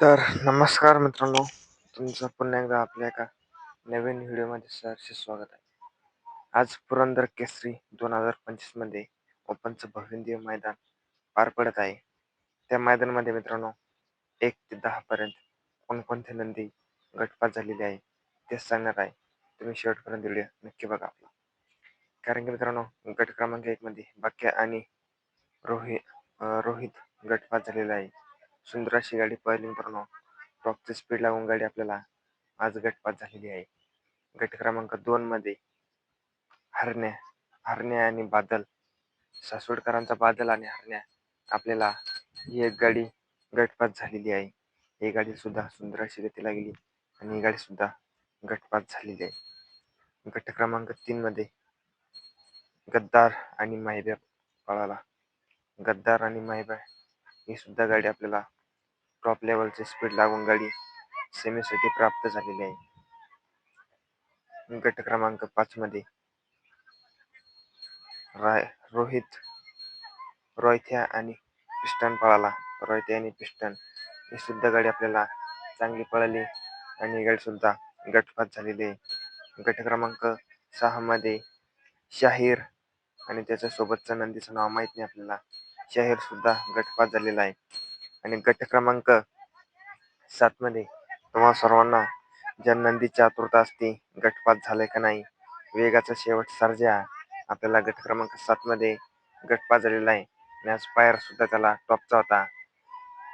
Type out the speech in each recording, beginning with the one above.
तर नमस्कार मित्रांनो तुमचं पुन्हा एकदा आपल्या एका नवीन व्हिडिओमध्ये सहर्ष स्वागत आहे. आज पुरंदर केसरी दोन हजार पंचवीसमध्ये ओपनचं भविंद्य मैदान पार पडत आहे. त्या मैदानामध्ये मित्रांनो एक ते दहापर्यंत कोणकोणते नंदी गटपात झालेले आहे ते सांगणार आहे. तुम्ही शेवटपर्यंत व्हिडिओ नक्की बघा आपला. कारण की मित्रांनो गट क्रमांक एकमध्ये बाक्या आणि रोहित रोहित गटपात झालेला आहे. सुंदर अशी गाडी पळाली मित्रांनो. टॉपची स्पीड लागून गाडी आपल्याला आज गटपात झालेली आहे. गट क्रमांक दोन मध्ये हरण्या हरण्या आणि बादल. सासवडकरांचा बादल आणि हरण्या. आपल्याला ही एक गाडी गटपात झालेली आहे. ही गाडी सुद्धा सुंदर अशी गती लागली आणि ही गाडी सुद्धा गटपात झालेली आहे. गट क्रमांक तीन मध्ये गद्दार आणि माहिब्या पळाला. गद्दार आणि माहिब्या ही सुद्धा गाडी आपल्याला टॉप लेवलचे स्पीड लागून गाडी सेमीसाठी प्राप्त झालेली आहे. गट क्रमांक पाच मध्ये. राय रोहित रोहित्या आणि पिस्टन पळाला. रोहित्या आणि पिस्टन ही सुद्धा गाडी आपल्याला चांगली पळाली आणि गाडी सुद्धा गटपात झालेली आहे. गट क्रमांक सहा मध्ये शाहीर आणि त्याच्या सोबतचा नंदीचं नाव माहीत नाही आपल्याला. शाहीर सुद्धा गटपात झालेला आहे. आणि गट क्रमांक सातमध्ये तुम्हा सर्वांना ज्या नंदीची आतुरता असते. गटपात झालाय का नाही? वेगाचा शेवट सर्जा. आपल्याला गट क्रमांक सातमध्ये गटपात झालेला आहे. आणि आज पायर सुद्धा त्याला टॉपचा होता.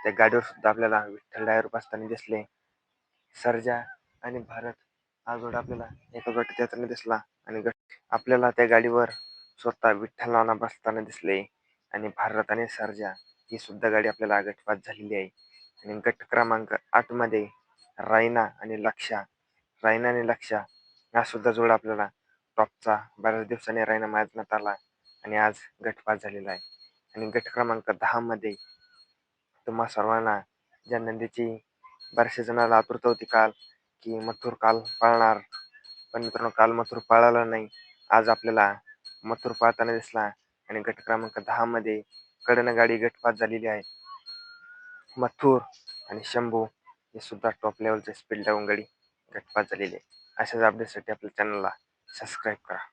त्या गाडीवर सुद्धा आपल्याला विठ्ठल डायर बसताना दिसले. सर्जा आणि भारत हा जोड आपल्याला एका गट देताना दिसला आणि गट आपल्याला त्या गाडीवर स्वतः विठ्ठल नाना बसताना दिसले. आणि भारत आणि सर्जा ही सुद्धा गाडी आपल्याला गटपात झालेली आहे. आणि गट क्रमांक आठमध्ये रायना आणि लक्षा. रायना आणि लक्षा हा सुद्धा जोड आपल्याला टॉपचा बऱ्याच दिवसांनी रायना मैदानात आला आणि आज गटपात झालेला आहे. आणि गट क्रमांक दहा मध्ये तुम्हा सर्वांना ज्या नंदीची बऱ्याचशा जणांना आतुरता होती काल की मथुर काल पाळणार. पण मित्रांनो काल मथुर पाळाला नाही. आज आपल्याला मथुर पाळताना दिसला. आणि गट क्रमांक दहामध्ये कडनं गाडी गटपात झालेली आहे. मथुर आणि शंभू हे सुद्धा टॉप लेवलचे स्पीड लावून गाडी गटपात झालेली आहे. अशाच अपडेटसाठी आपल्या चॅनलला सबस्क्राईब करा.